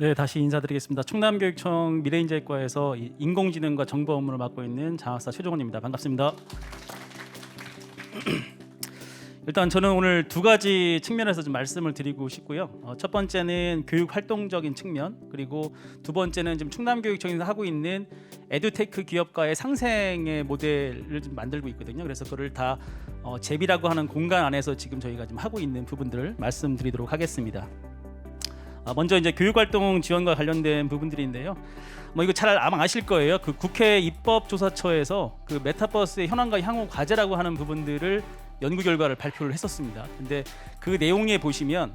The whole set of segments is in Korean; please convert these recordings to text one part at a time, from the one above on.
네, 다시 인사드리겠습니다. 충남교육청 미래인재과에서 이 인공지능과 정보 업무를 맡고 있는 장학사 최종원입니다. 반갑습니다. 일단 저는 오늘 두 가지 측면에서 좀 말씀을 드리고 싶고요. 어, 첫 번째는 교육 활동적인 측면, 그리고 두 번째는 지금 충남교육청에서 하고 있는 에듀테크 기업과의 상생의 모델을 좀 만들고 있거든요. 그래서 그를 다 어, 제비라고 하는 공간 안에서 지금 저희가 지금 하고 있는 부분들을 말씀드리도록 하겠습니다. 아, 먼저 이제 교육활동 지원과 관련된 부분들인데요. 뭐 이거 잘 아마 아실 거예요. 그 국회 입법조사처에서 그 메타버스의 현황과 향후 과제라고 하는 부분들을 연구 결과를 발표를 했었습니다. 근데 그 내용에 보시면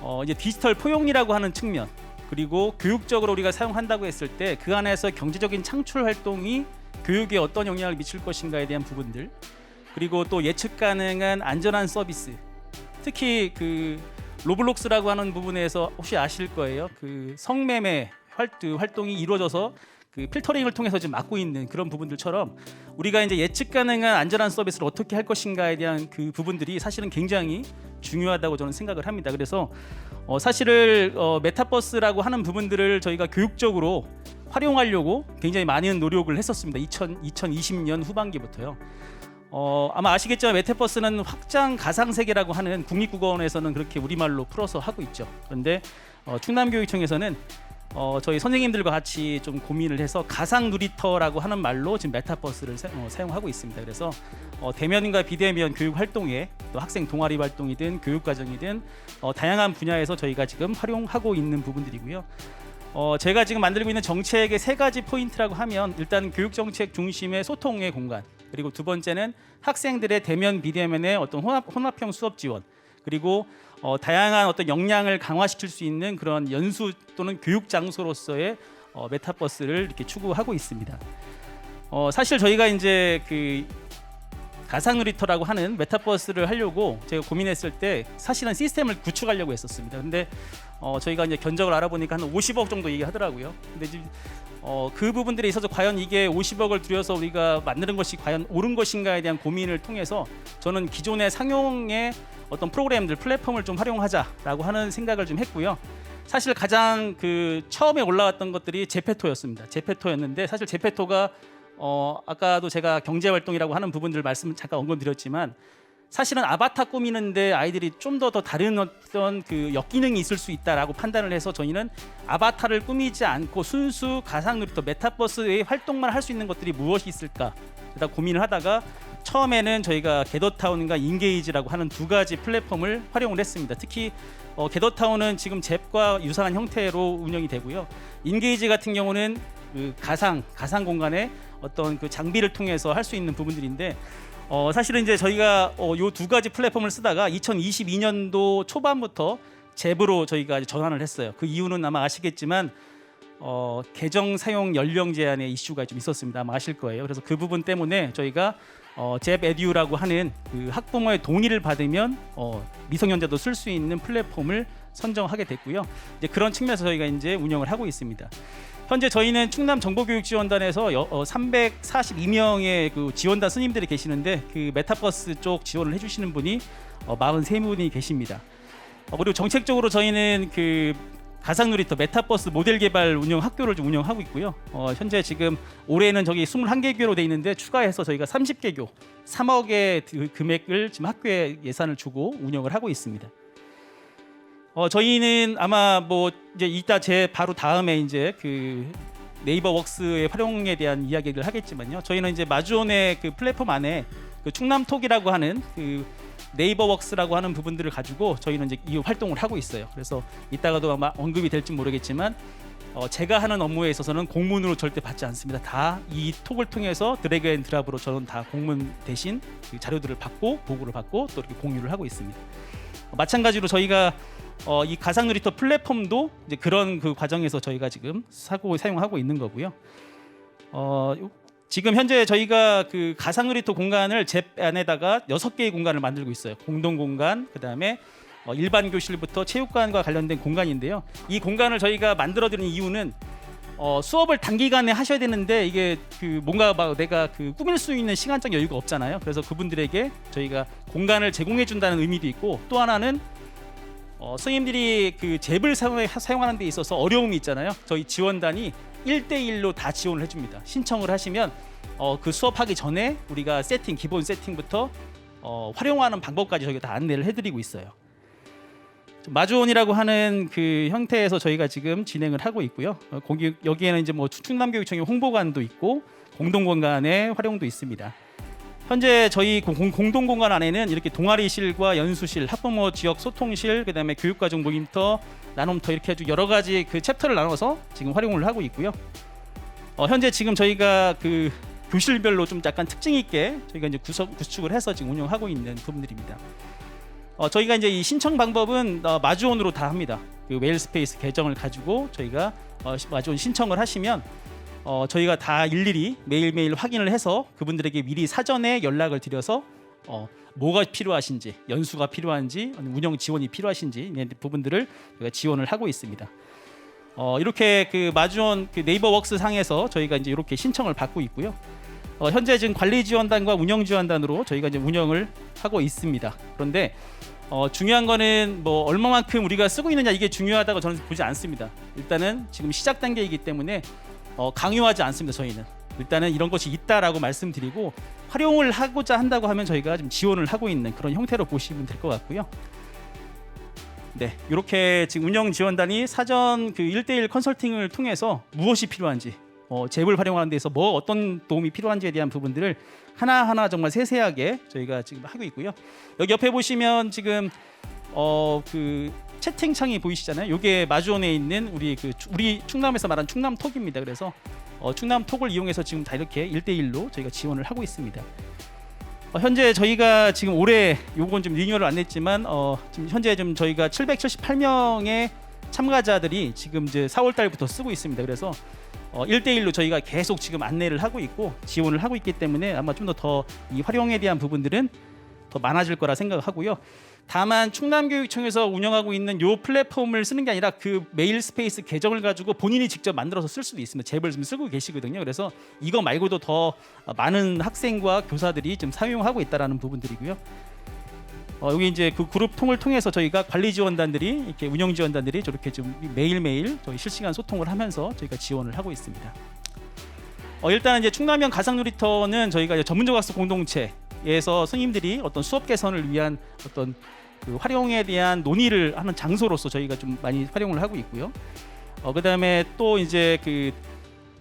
어 이제 디지털 포용이라고 하는 측면 그리고 교육적으로 우리가 사용한다고 했을 때 그 안에서 경제적인 창출 활동이 교육에 어떤 영향을 미칠 것인가에 대한 부분들 그리고 또 예측 가능한 안전한 서비스 특히 그 로블록스라고 하는 부분에서 혹시 아실 거예요. 그 성매매 활, 그 활동이 이루어져서 그 필터링을 통해서 지금 막고 있는 그런 부분들처럼 우리가 이제 예측 가능한 안전한 서비스를 어떻게 할 것인가에 대한 그 부분들이 사실은 굉장히 중요하다고 저는 생각을 합니다. 그래서 어, 사실을 어, 메타버스라고 하는 부분들을 저희가 교육적으로 활용하려고 굉장히 많은 노력을 했었습니다. 2000, 2020년 후반기부터요. 어, 아마 아시겠지만 메타버스는 확장 가상 세계라고 하는 국립국어원에서는 그렇게 우리말로 풀어서 하고 있죠. 그런데 어, 충남교육청에서는 어, 저희 선생님들과 같이 좀 고민을 해서 가상 놀이터라고 하는 말로 지금 메타버스를 사, 어, 사용하고 있습니다. 그래서 어, 대면과 비대면 교육 활동에 또 학생 동아리 활동이든 교육 과정이든 어, 다양한 분야에서 저희가 지금 활용하고 있는 부분들이고요. 어, 제가 지금 만들고 있는 정책의 세 가지 포인트라고 하면 일단 교육 정책 중심의 소통의 공간 그리고 두 번째는 학생들의 대면 비대면의 어떤 혼합, 혼합형 수업 지원 그리고 어, 다양한 어떤 역량을 강화시킬 수 있는 그런 연수 또는 교육 장소로서의 어, 메타버스를 이렇게 추구하고 있습니다. 어, 사실 저희가 이제 그 가상 놀이터라고 하는 메타버스를 하려고 제가 고민했을 때 사실은 시스템을 구축하려고 했었습니다. 근데 어, 저희가 이제 견적을 알아보니까 한 50억 정도 얘기하더라고요. 근데 지금 어, 그 부분들에 있어서 과연 이게 50억을 들여서 우리가 만드는 것이 과연 옳은 것인가에 대한 고민을 통해서 저는 기존의 상용의 어떤 프로그램들 플랫폼을 좀 활용하자라고 하는 생각을 좀 했고요. 사실 가장 그 처음에 올라왔던 것들이 제페토였습니다. 제페토였는데 사실 제페토가 어 아까도 제가 경제 활동이라고 하는 부분들 말씀 잠깐 언급드렸지만 사실은 아바타 꾸미는데 아이들이 좀 더 더 다른 어떤 그 역기능이 있을 수 있다라고 판단을 해서 저희는 아바타를 꾸미지 않고 순수 가상 놀이터 메타버스의 활동만 할 수 있는 것들이 무엇이 있을까 그다 고민을 하다가 처음에는 저희가 게더타운과 인게이지라고 하는 두 가지 플랫폼을 활용을 했습니다. 특히 어, 게더타운은 지금 잽과 유사한 형태로 운영이 되고요. 인게이지 같은 경우는 그 가상 가상 공간에 어떤 그 장비를 통해서 할 수 있는 부분들인데 어, 사실은 이제 저희가 어, 요두 가지 플랫폼을 쓰다가 2022년도 초반부터 잽으로 저희가 전환을 했어요. 그 이유는 아마 아시겠지만 어, 계정 사용 연령 제한의 이슈가 좀 있었습니다. 아마 아실 거예요. 그래서 그 부분 때문에 저희가 어, 잽 에듀라고 하는 그 학부모의 동의를 받으면 어, 미성년자도 쓸 수 있는 플랫폼을 선정하게 됐고요. 이제 그런 측면에서 저희가 이제 운영을 하고 있습니다. 현재 저희는 충남 정보교육지원단에서 여, 어, 342명의 그 지원단 스님들이 계시는데 그 메타버스 쪽 지원을 해주시는 분이 어, 43분이 계십니다. 어, 그리고 정책적으로 저희는 그 가상놀이터 메타버스 모델 개발 운영 학교를 좀 운영하고 있고요. 어, 현재 지금 올해는 저기 21개 교로 돼 있는데 추가해서 저희가 30개 교 3억의 그 금액을 지금 학교에 예산을 주고 운영을 하고 있습니다. 어, 저희는 아마 뭐 이제 이따 제 바로 다음에 이제 그 네이버 웍스의 활용에 대한 이야기를 하겠지만요. 저희는 이제 마주온의 그 플랫폼 안에 그 충남톡이라고 하는 그 네이버 웍스라고 하는 부분들을 가지고 저희는 이제 이 활동을 하고 있어요. 그래서 이따가도 아마 언급이 될지 모르겠지만 어, 제가 하는 업무에 있어서는 공문으로 절대 받지 않습니다. 다 이 톡을 통해서 드래그 앤 드랍으로 저는 다 공문 대신 그 자료들을 받고 보고를 받고 또 이렇게 공유를 하고 있습니다. 어, 마찬가지로 저희가 어, 이 가상 놀이터 플랫폼도 이제 그런 그 과정에서 저희가 지금 사고 사용하고 있는 거고요. 어, 요- 지금 현재 저희가 그 가상 놀이터 공간을 제 안에다가 여섯 개의 공간을 만들고 있어요. 공동 공간, 그다음에 어, 일반 교실부터 체육관과 관련된 공간인데요. 이 공간을 저희가 만들어 드리는 이유는 어, 수업을 단기간에 하셔야 되는데 이게 그 뭔가 막 내가 그 꾸밀 수 있는 시간적 여유가 없잖아요. 그래서 그분들에게 저희가 공간을 제공해 준다는 의미도 있고 또 하나는 어, 선생님들이 그 잽을 사용, 사용하는 데 있어서 어려움이 있잖아요. 저희 지원단이 1대1로 다 지원을 해줍니다. 신청을 하시면 어, 그 수업하기 전에 우리가 세팅 기본 세팅부터 어, 활용하는 방법까지 저희가 다 안내를 해드리고 있어요. 마주온이라고 하는 그 형태에서 저희가 지금 진행을 하고 있고요. 어, 거기 여기에는 이제 뭐 충남교육청의 홍보관도 있고 공동공간의 활용도 있습니다. 현재 저희 공- 공동 공간 안에는 이렇게 동아리실과 연수실, 학부모 지역 소통실, 그다음에 교육과정 모임터, 나눔터 이렇게 아주 여러 가지 그 챕터를 나눠서 지금 활용을 하고 있고요. 어, 현재 지금 저희가 그 교실별로 좀 약간 특징 있게 저희가 이제 구석, 구축을 해서 지금 운영하고 있는 부분들입니다. 어, 저희가 이제 이 신청 방법은 어, 마주온으로 다 합니다. 그 웨일스페이스 계정을 가지고 저희가 어, 시- 마주온 신청을 하시면 어, 저희가 다 일일이 매일매일 확인을 해서 그분들에게 미리 사전에 연락을 드려서 어, 뭐가 필요하신지 연수가 필요한지 운영 지원이 필요하신지 부분들을 저희가 지원을 하고 있습니다. 어, 이렇게 그 마주온 그 네이버 웍스 상에서 저희가 이제 이렇게 신청을 받고 있고요. 어, 현재 지금 관리 지원단과 운영 지원단으로 저희가 이제 운영을 하고 있습니다. 그런데 어, 중요한 거는 뭐 얼마만큼 우리가 쓰고 있느냐 이게 중요하다고 저는 보지 않습니다. 일단은 지금 시작 단계이기 때문에 어, 강요하지 않습니다. 저희는 일단은 이런 것이 있다라고 말씀드리고 활용을 하고자 한다고 하면 저희가 좀 지원을 하고 있는 그런 형태로 보시면 될 것 같고요. 네, 이렇게 지금 운영 지원단이 사전 그 1대1 컨설팅을 통해서 무엇이 필요한지, 어, 잽을 활용하는 데서 뭐 어떤 도움이 필요한지에 대한 부분들을 하나하나 정말 세세하게 저희가 지금 하고 있고요. 여기 옆에 보시면 지금 어 그 채팅창이 보이시잖아요. 이게 마주원에 있는 우리 그 추- 우리 충남에서 말하는 충남톡입니다. 그래서 어, 충남톡을 이용해서 지금 다 이렇게 1대1로 저희가 지원을 하고 있습니다. 어, 현재 저희가 지금 올해 요건 좀 리뉴얼을 안 했지만 어, 지금 현재 좀 저희가 778명의 참가자들이 지금 이제 4월 달부터 쓰고 있습니다. 그래서 어, 1대1로 저희가 계속 지금 안내를 하고 있고 지원을 하고 있기 때문에 아마 좀 더 더 이 활용에 대한 부분들은 더 많아질 거라 생각하고요. 다만 충남교육청에서 운영하고 있는 요 플랫폼을 쓰는 게 아니라 그 메일 스페이스 계정을 가지고 본인이 직접 만들어서 쓸 수도 있습니다. 잽을 지금 쓰고 계시거든요. 그래서 이거 말고도 더 많은 학생과 교사들이 좀 사용하고 있다라는 부분들이고요. 어, 여기 이제 그 그룹 통을 통해서 저희가 관리 지원단들이 이렇게 운영 지원단들이 저렇게 좀 매일 매일 저희 실시간 소통을 하면서 저희가 지원을 하고 있습니다. 어, 일단 이제 충남형 가상놀이터는 저희가 전문적 학습 공동체에서 스님들이 어떤 수업 개선을 위한 어떤 그 활용에 대한 논의를 하는 장소로서 저희가 좀 많이 활용을 하고 있고요. 어, 그다음에 또 이제 그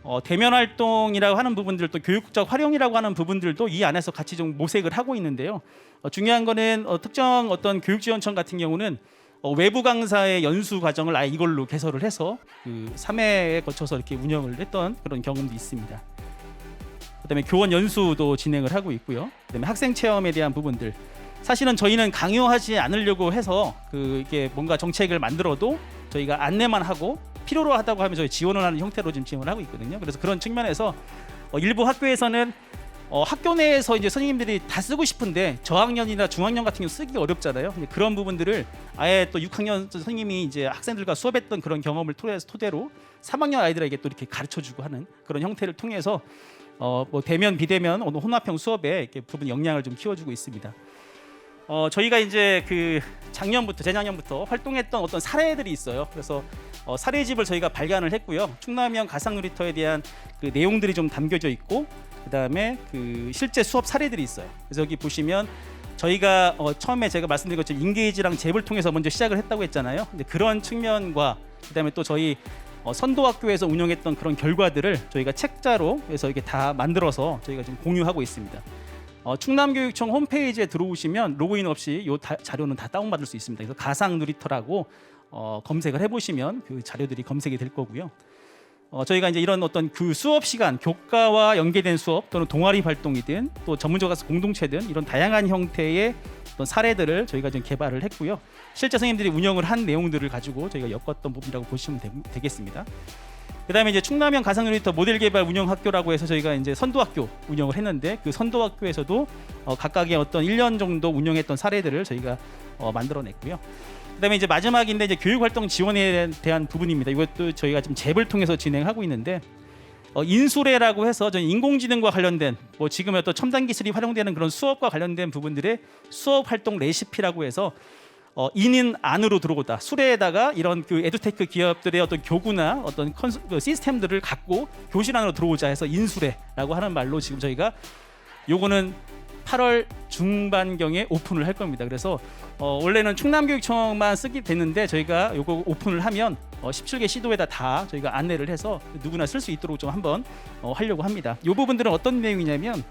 어, 대면 활동이라고 하는 부분들 또 교육적 활용이라고 하는 부분들도 이 안에서 같이 좀 모색을 하고 있는데요. 어, 중요한 거는 어, 특정 어떤 교육지원청 같은 경우는 어, 외부 강사의 연수 과정을 아예 이걸로 개설을 해서 그 3회에 거쳐서 이렇게 운영을 했던 그런 경험도 있습니다. 그다음에 교원 연수도 진행을 하고 있고요. 그다음에 학생 체험에 대한 부분들 사실은 저희는 강요하지 않으려고 해서 그 이게 뭔가 정책을 만들어도 저희가 안내만 하고 필요로 하다고 하면 저희 지원을 하는 형태로 지금 지원을 하고 있거든요. 그래서 그런 측면에서 어, 일부 학교에서는 어, 학교 내에서 이제 선생님들이 다 쓰고 싶은데 저학년이나 중학년 같은 경우 쓰기 어렵잖아요. 근데 그런 부분들을 아예 또 6학년 선생님이 이제 학생들과 수업했던 그런 경험을 토대로, 토대로 3학년 아이들에게 또 이렇게 가르쳐주고 하는 그런 형태를 통해서 어, 뭐 대면 비대면 어느 혼합형 수업에 이렇게 부분 역량을 좀 키워주고 있습니다. 어, 저희가 이제 그 작년부터 재작년부터 활동했던 어떤 사례들이 있어요. 그래서 어, 사례집을 저희가 발간을 했고요. 충남형 가상놀이터에 대한 그 내용들이 좀 담겨져 있고 그다음에 그 실제 수업 사례들이 있어요. 그래서 여기 보시면 저희가 어, 처음에 제가 말씀드린 것처럼 인게이지랑 잽을 통해서 먼저 시작을 했다고 했잖아요. 근데 그런 측면과 그다음에 또 저희 어, 선도학교에서 운영했던 그런 결과들을 저희가 책자로 해서 이렇게 다 만들어서 저희가 지금 공유하고 있습니다. 어, 충남교육청 홈페이지에 들어오시면 로그인 없이 이 자료는 다 다운받을 수 있습니다. 그래서 가상 놀이터라고 어, 검색을 해보시면 그 자료들이 검색이 될 거고요. 어, 저희가 이제 이런 어떤 그 수업 시간 교과와 연계된 수업 또는 동아리 활동이든 또 전문적 학습 공동체든 이런 다양한 형태의 어떤 사례들을 저희가 지금 개발을 했고요. 실제 선생님들이 운영을 한 내용들을 가지고 저희가 엮었던 부분이라고 보시면 되, 겠습니다 그다음에 이제 충남형 가상 놀이터 모델 개발 운영 학교라고 해서 저희가 이제 선도학교 운영을 했는데 그 선도학교에서도 어, 각각의 어떤 1년 정도 운영했던 사례들을 저희가 어, 만들어냈고요. 그다음에 이제 마지막인데 이제 교육 활동 지원에 대한 부분입니다. 이것도 저희가 지금 잽을 통해서 진행하고 있는데 어, 인수레라고 해서 저희 인공지능과 관련된 뭐 지금의 어떤 첨단 기술이 활용되는 그런 수업과 관련된 부분들의 수업 활동 레시피라고 해서 어, 인인 안으로 들어오다 수레에다가 이런 그 에듀테크 기업들의 어떤 교구나 어떤 컨스, 그 시스템들을 갖고 교실 안으로 들어오자 해서 인수레라고 하는 말로 지금 저희가 요거는 8월 중반경에 오픈을 할 겁니다. 그래서 어, 원래는 충남교육청만 쓰게 됐는데 저희가 요거 오픈을 하면 어, 17개 시도에다 다 저희가 안내를 해서 누구나 쓸 수 있도록 좀 한번 어, 하려고 합니다. 요 부분들은 어떤 내용이냐면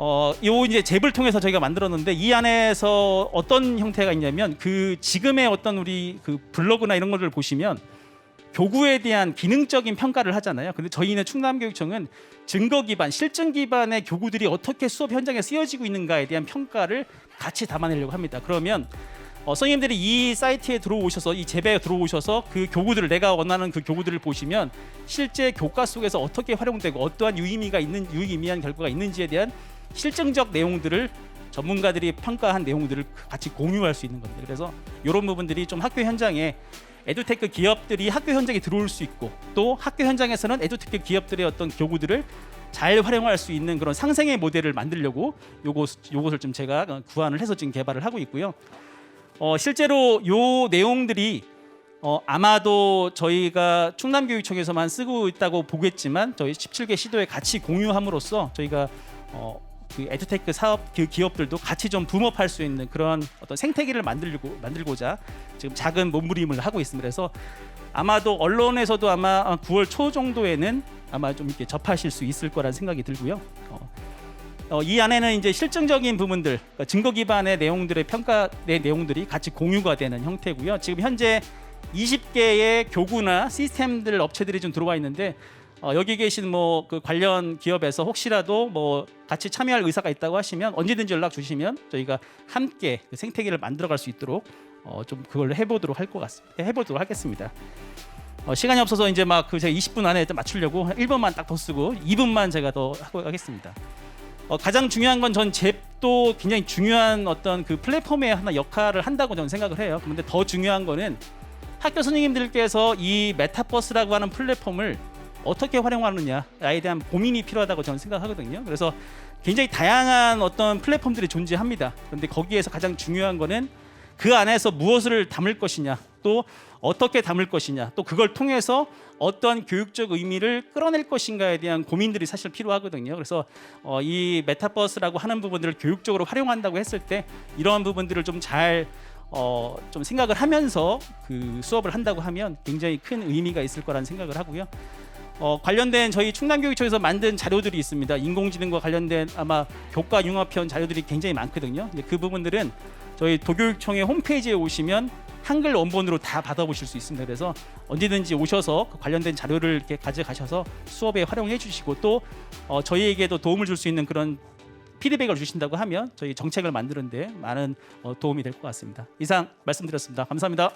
어, 요 이제 잽을 통해서 저희가 만들었는데 이 안에서 어떤 형태가 있냐면 그 지금의 어떤 우리 그 블로그나 이런 것들 보시면 교구에 대한 기능적인 평가를 하잖아요. 근데 저희는 충남교육청은 증거 기반, 실증 기반의 교구들이 어떻게 수업 현장에 쓰여지고 있는가에 대한 평가를 같이 담아내려고 합니다. 그러면 어, 선생님들이 이 사이트에 들어오셔서 이 재배에 들어오셔서 그 교구들을 내가 원하는 그 교구들을 보시면 실제 교과 속에서 어떻게 활용되고 어떠한 유의미가 있는 유의미한 결과가 있는지에 대한 실증적 내용들을 전문가들이 평가한 내용들을 같이 공유할 수 있는 겁니다. 그래서 이런 부분들이 좀 학교 현장에 에듀테크 기업들이 학교 현장에 들어올 수 있고 또 학교 현장에서는 에듀테크 기업들의 어떤 교구들을 잘 활용할 수 있는 그런 상생의 모델을 만들려고 요것 요것을 좀 제가 구안을 해서 지금 개발을 하고 있고요. 어, 실제로 요 내용들이 어, 아마도 저희가 충남교육청에서만 쓰고 있다고 보겠지만 저희 17개 시도에 같이 공유함으로써 저희가 어, 그 에듀테크 사업 그 기업들도 같이 좀 붐업할 수 있는 그런 어떤 생태계를 만들고 만들고자 지금 작은 몸부림을 하고 있습니다. 그래서 아마도 언론에서도 아마 9월 초 정도에는 아마 좀 이렇게 접하실 수 있을 거란 생각이 들고요. 어, 어, 이 안에는 이제 실증적인 부분들, 그러니까 증거 기반의 내용들의 평가의 내용들이 같이 공유가 되는 형태고요. 지금 현재 20개의 교구나 시스템들 업체들이 좀 들어와 있는데 어, 여기 계신 뭐 그 관련 기업에서 혹시라도 뭐 같이 참여할 의사가 있다고 하시면 언제든지 연락 주시면 저희가 함께 그 생태계를 만들어갈 수 있도록 어, 좀 그걸 해보도록 할 것 같습니다. 해보도록 하겠습니다. 어, 시간이 없어서 이제 막 그 제가 20분 안에 맞추려고 1분만 딱 더 쓰고 2분만 제가 더 하고 하겠습니다. 어, 가장 중요한 건 전 잽도 굉장히 중요한 어떤 그 플랫폼의 하나 역할을 한다고 저는 생각을 해요. 근데 더 중요한 거는 학교 선생님들께서 이 메타버스라고 하는 플랫폼을 어떻게 활용하느냐에 대한 고민이 필요하다고 저는 생각하거든요. 그래서 굉장히 다양한 어떤 플랫폼들이 존재합니다. 그런데 거기에서 가장 중요한 거는 그 안에서 무엇을 담을 것이냐, 또 어떻게 담을 것이냐, 또 그걸 통해서 어떤 교육적 의미를 끌어낼 것인가에 대한 고민들이 사실 필요하거든요. 그래서 어, 이 메타버스라고 하는 부분들을 교육적으로 활용한다고 했을 때 이러한 부분들을 좀잘 어, 좀 생각을 하면서 그 수업을 한다고 하면 굉장히 큰 의미가 있을 거라는 생각을 하고요. 어, 관련된 저희 충남교육청에서 만든 자료들이 있습니다. 인공지능과 관련된 아마 교과 융합편 자료들이 굉장히 많거든요. 그 부분들은 저희 도교육청의 홈페이지에 오시면 한글 원본으로 다 받아보실 수 있습니다. 그래서 언제든지 오셔서 그 관련된 자료를 이렇게 가져가셔서 수업에 활용해 주시고 또 어, 저희에게도 도움을 줄 수 있는 그런 피드백을 주신다고 하면 저희 정책을 만드는데 많은 어, 도움이 될 것 같습니다. 이상 말씀드렸습니다. 감사합니다.